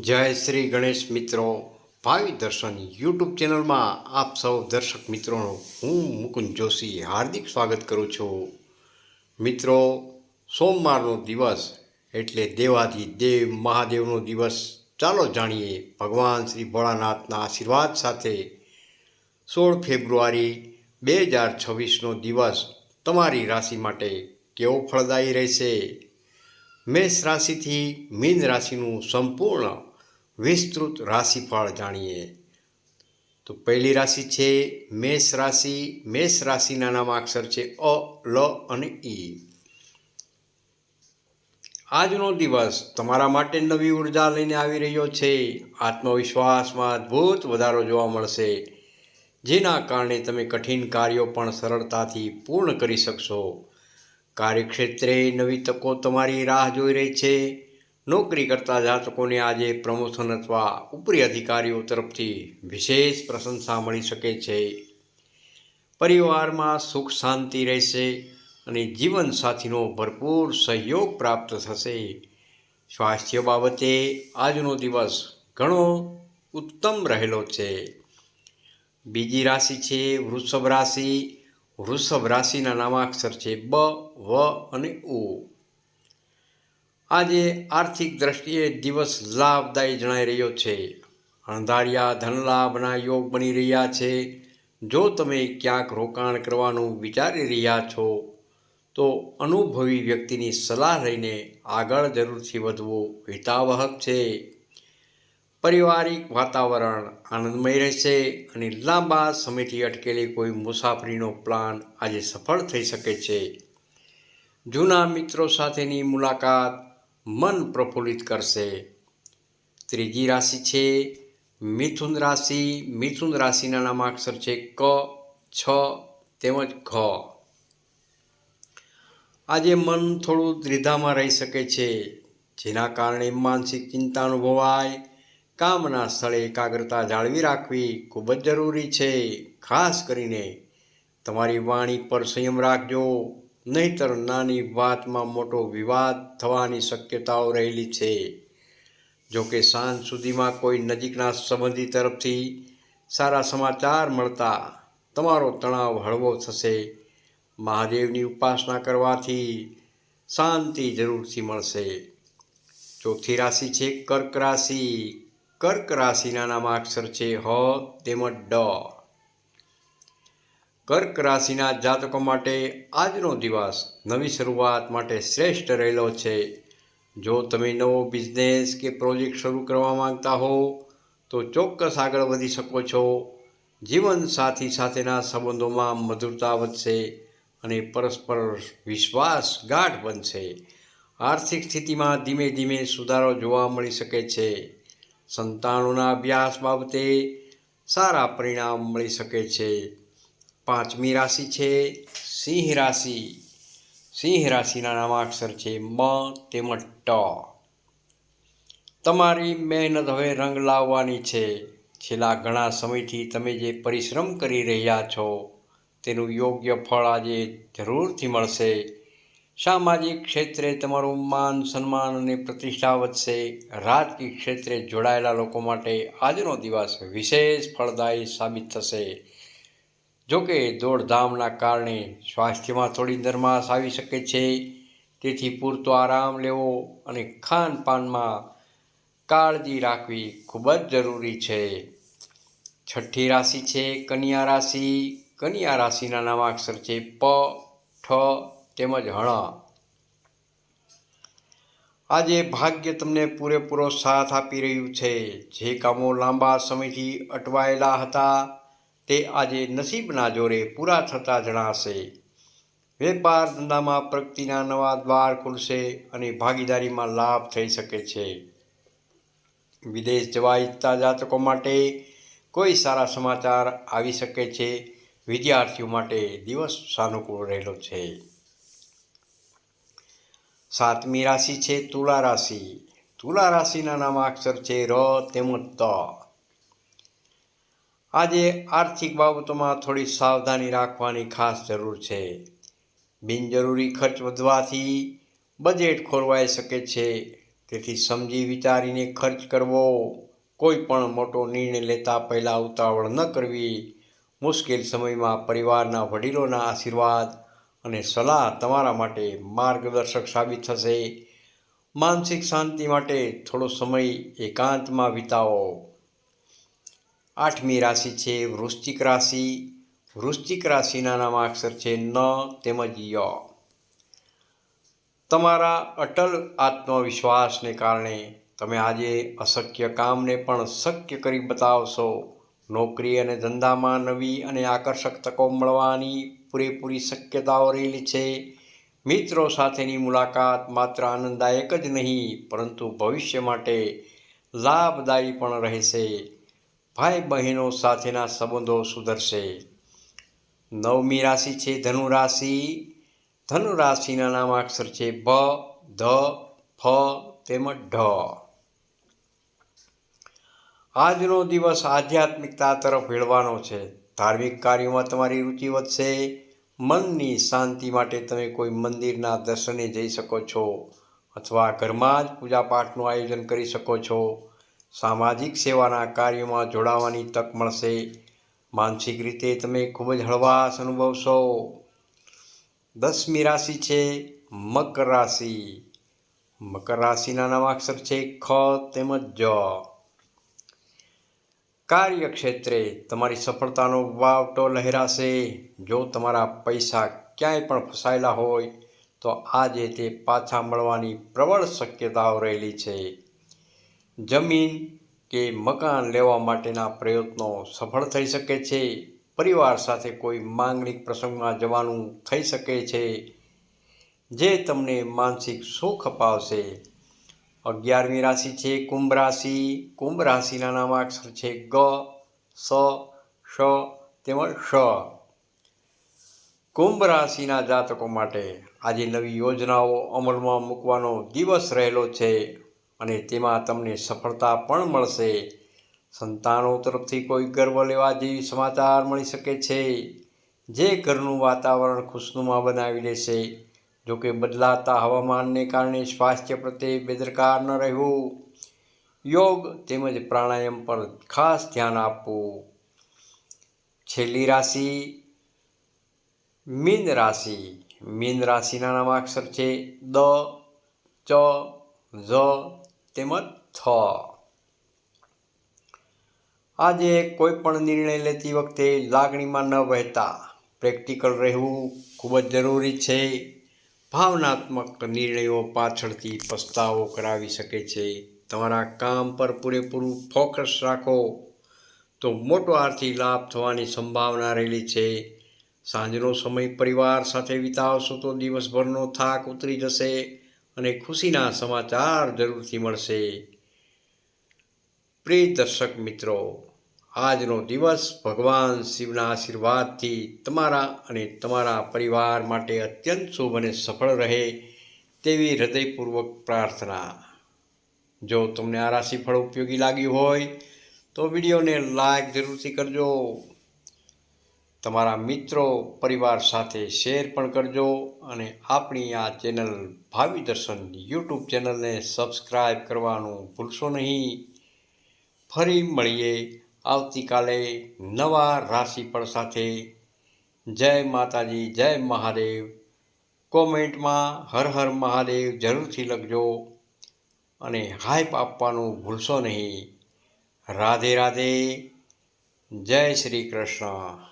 જય શ્રી ગણેશ મિત્રો. ભાવિ દર્શન યુટ્યુબ ચેનલમાં આપ સૌ દર્શક મિત્રોનું હું મુકુંદ જોશી હાર્દિક સ્વાગત કરું છું. મિત્રો, સોમવારનો દિવસ એટલે દેવાથી દેવ, મહાદેવનો દિવસ. ચાલો જાણીએ ભગવાન શ્રી ભોળાનાથના આશીર્વાદ સાથે. સોળ ફેબ્રુઆરી બે હજાર છવ્વીસનો દિવસ તમારી રાશિ માટે કેવો ફળદાયી રહેશે? મેષ રાશિથી મીન રાશિનું સંપૂર્ણ વિસ્તૃત રાશિફળ જાણીએ. તો પહેલી રાશિ છે મેષ રાશિ. મેષ રાશિના નામ અક્ષર છે અ, લ અને ઈ આજનો દિવસ તમારા માટે નવી ઊર્જા લઈને આવી રહ્યો છે. આત્મવિશ્વાસમાં અદ્ભુત વધારો જોવા મળશે. જેના કારણે તમે કઠિન કાર્યો પણ સરળતાથી પૂર્ણ કરી શકશો. કાર્યક્ષેત્રે નવી તકો તમારી રાહ જોઈ રહી છે. નોકરી કરતા જાતકોને આજે પ્રમોશન અથવા ઉપરી અધિકારીઓ તરફથી વિશેષ પ્રશંસા મળી શકે છે. પરિવારમાં સુખ શાંતિ રહેશે અને જીવનસાથીનો ભરપૂર સહયોગ પ્રાપ્ત થશે. સ્વાસ્થ્ય બાબતે આજનો દિવસ ઘણો ઉત્તમ રહેલો છે. બીજી રાશિ છે વૃષભ રાશિ. વૃષભ રાશિના નામાક્ષર છે બ, વ અને ઉ. આજે આર્થિક દ્રષ્ટિએ દિવસ લાભદાયી જણાઈ રહ્યો છે. અણધાર્યા, ધનલાભના યોગ બની રહ્યા છે. જો તમે ક્યાંક રોકાણ કરવાનું વિચારી રહ્યા છો, તો અનુભવી વ્યક્તિની સલાહ લઈને આગળ જરૂરથી વધવું હિતાવહક છે. પારિવારિક વાતાવરણ આનંદમય રહેશે અને લાંબા સમયથી અટકેલી કોઈ મુસાફરીનો પ્લાન આજે સફળ થઈ શકે છે. જૂના મિત્રો સાથેની મુલાકાત મન પ્રફુલ્લિત કરશે. ત્રીજી રાશિ છે મિથુન રાશિ. મિથુન રાશિના નામાક્ષર છે ક, છ, તેમજ ઘ. આજે મન થોડું દ્વિધામાં રહી શકે છે. જેના કારણે માનસિક ચિંતા અનુભવાય. કામના સ્થળે એકાગ્રતા જાળવી રાખવી ખૂબ જ જરૂરી છે. ખાસ કરીને તમારી વાણી પર સંયમ રાખજો, નહીતર નાની વાતમાં મોટો વિવાદ થવાની શક્યતાઓ રહેલી છે. જો કે સાંજ સુધીમાં કોઈ નજીકના સંબંધી તરફથી સારા સમાચાર મળતા તમારો તણાવ હળવો થશે. મહાદેવની ઉપાસના કરવાથી શાંતિ જરૂરથી મળશે. ચોથી રાશિ છે કર્ક રાશિ. કર્ક રાશિના નામાક્ષર છે હ, તેમજ ડ. કર્ક રાશિના જાતકો માટે આજનો દિવસ નવી શરૂઆત માટે શ્રેષ્ઠ રહેલો છે. જો તમે નવો બિઝનેસ કે પ્રોજેક્ટ શરૂ કરવા માંગતા હો, તો ચોક્કસ આગળ વધી શકો છો. જીવનસાથી સાથેના સંબંધોમાં મધુરતા વધશે અને પરસ્પર વિશ્વાસ ગાઢ બનશે. આર્થિક સ્થિતિમાં ધીમે ધીમે સુધારો જોવા મળી શકે છે. સંતાનોના અભ્યાસ બાબતે સારા પરિણામ મળી શકે છે. પાંચમી રાશિ છે, સિંહ રાશિ. સિંહ રાશિના નામાક્ષર છે મ તેમજ ટ. તમારી મહેનત હવે રંગ લાવવાની છે. છેલ્લા ઘણા સમયથી તમે જે પરિશ્રમ કરી રહ્યા છો, તેનું યોગ્ય ફળ આજે જરૂરથી મળશે. સામાજિક ક્ષેત્રે તમારું માન, સન્માન અને પ્રતિષ્ઠા વધશે. રાજકીય ક્ષેત્રે જોડાયેલા લોકો માટે આજનો દિવસ વિશેષ ફળદાયી સાબિત થશે. જોકે દોડધામના કારણે સ્વાસ્થ્યમાં થોડી નરમાશ આવી શકે છે. તેથી પૂરતો આરામ લેવો અને ખાનપાનમાં કાળજી રાખવી ખૂબ જ જરૂરી છે. છઠ્ઠી રાશિ છે કન્યા રાશિ. કન્યા રાશિના નામાક્ષર છે પ, ઠ તેમજ હણા આજે ભાગ્ય તમને પૂરેપૂરો સાથ આપી રહ્યું છે. જે કામો લાંબા સમયથી અટવાયેલા હતા, તે આજે નસીબના જોરે પૂરા થતા જણાશે. વેપાર ધંધામાં પ્રગતિના નવા દ્વાર ખુલશે અને ભાગીદારીમાં લાભ થઈ શકે છે. વિદેશ જવા ઈચ્છતા જાતકો માટે કોઈ સારા સમાચાર આવી શકે છે. વિદ્યાર્થીઓ માટે દિવસ સાનુકૂળ રહેલો છે. સાતમી રાશિ છે તુલા રાશિ. તુલા રાશિના નામાક્ષર છે ર તેમજ ત. આજે આર્થિક બાબતોમાં થોડી સાવધાની રાખવાની ખાસ જરૂર છે. બિનજરૂરી ખર્ચ વધવાથી બજેટ ખોરવાઈ શકે છે. તેથી સમજી વિચારીને ખર્ચ કરવો, કોઈ પણ મોટો નિર્ણય લેતા પહેલાં ઉતાવળ ન કરવી, મુશ્કેલ સમયમાં પરિવારના વડીલોના આશીર્વાદ અને સલાહ તમારા માટે માર્ગદર્શક સાબિત થશે. માનસિક શાંતિ માટે થોડો સમય એકાંતમાં વિતાવો. આઠમી રાશિ છે વૃશ્ચિક રાશિ. વૃશ્ચિક રાશિના નામાક્ષર છે ન તેમજ ય. તમારા અટલ આત્મવિશ્વાસને કારણે તમે આજે અશક્ય કામને પણ શક્ય કરી બતાવશો. નોકરી અને ધંધામાં નવી અને આકર્ષક તકો મળવાની પૂરેપૂરી શક્યતાઓ રહેલી છે. મિત્રો સાથેની મુલાકાત માત્ર આનંદદાયક જ નહીં, પરંતુ ભવિષ્ય માટે લાભદાયી પણ રહેશે. ભાઈ બહેનો સાથેના સંબંધો સુધરશે. નવમી રાશિ છે ધનુ રાશિ. ધનુ રાશિના નામાક્ષર છે ભ ધ, ફ, તેમજ ઢ. આજનો દિવસ આધ્યાત્મિકતા તરફ વેળવાનો છે. ધાર્મિક કાર્યોમાં તમારી રુચિ વધશે. મનની શાંતિ માટે તમે કોઈ મંદિરના દર્શને જઈ શકો છો અથવા ઘરમાં જ પૂજાપાઠનું આયોજન કરી શકો છો. સામાજિક સેવાના કાર્યોમાં જોડાવાની તક મળશે. માનસિક રીતે તમે ખૂબ જ હળવાશ અનુભવશો. દસમી રાશિ છે મકર રાશિ. મકર રાશિના નવા અક્ષર છે ખ તેમજ જ. કાર્યક્ષેત્રે તમારી સફળતાનો વાવટો લહેરાશે. જો તમારા પૈસા ક્યાંય પણ ફસાયેલા હોય, તો આજે તે પાછા મળવાની પ્રબળ શક્યતાઓ રહેલી છે. જમીન કે મકાન લેવા માટેના પ્રયત્નો સફળ થઈ શકે છે. પરિવાર સાથે કોઈ માંગણી પ્રસંગમાં જવાનું થઈ શકે છે, જે તમને માનસિક સુખ અપાવશે. અગિયારમી રાશિ છે, કુંભ રાશિ. કુંભ રાશિના નામાક્ષર છે ગ, સ શ તેમજ શ કુંભ રાશિના જાતકો માટે આજે નવી યોજનાઓ અમલમાં મૂકવાનો દિવસ રહેલો છે અને તેમાં તમને સફળતા પણ મળશે. સંતાનો તરફથી કોઈ ગર્વ લેવા જેવી સમાચાર મળી શકે છે. જે ઘરનું વાતાવરણ ખુશનુમા બનાવી દેશે જોકે બદલાતા હવામાનને કારણે સ્વાસ્થ્ય પ્રત્યે બેદરકાર ન રહેવું. યોગ તેમજ પ્રાણાયામ પર ખાસ ધ્યાન આપવું. છેલ્લી રાશિ મીન રાશિ. મીન રાશિના નામાક્ષર છે દ, ચ, ઝ તેમજ થ. આજે કોઈ પણ નિર્ણય લેતી વખતે લાગણીમાં ન વહેતા. પ્રેક્ટિકલ રહેવું ખૂબ જ જરૂરી છે. ભાવનાત્મક નિર્ણયો પાછળથી પસ્તાવો કરાવી શકે છે. તમારા કામ પર પૂરેપૂરું ફોકસ રાખો. તો મોટો આર્થિક લાભ થવાની સંભાવના રહેલી છે. સાંજનો સમય પરિવાર સાથે વિતાવશો તો દિવસભરનો થાક ઉતરી જશે અને ખુશીના સમાચાર જરૂરથી મળશે. પ્રિય દર્શક મિત્રો આજનો દિવસ ભગવાન શિવના આશીર્વાદથી તમારા અને તમારા પરિવાર માટે અત્યંત શુભ અને સફળ રહે તેવી હૃદયપૂર્વક પ્રાર્થના. જો તમને આ રાશિફળ ઉપયોગી લાગ્યું હોય, તો વિડીયોને લાઈક જરૂરથી કરજો. તમારા મિત્રો, પરિવાર સાથે શેર પણ કરજો અને આપણી આ ચેનલ ભાવિ દર્શન યુટ્યુબ ચેનલને સબસ્ક્રાઈબ કરવાનું ભૂલશો નહીં. ફરી મળીએ આવતીકાલે નવા રાશિફળ સાથે જય માતાજી, જય મહાદેવ. કોમેન્ટમાં હર હર મહાદેવ જરૂરથી લખજો અને હાઈપ આપવાનું ભૂલશો નહીં. રાધે રાધે. જય શ્રી કૃષ્ણ.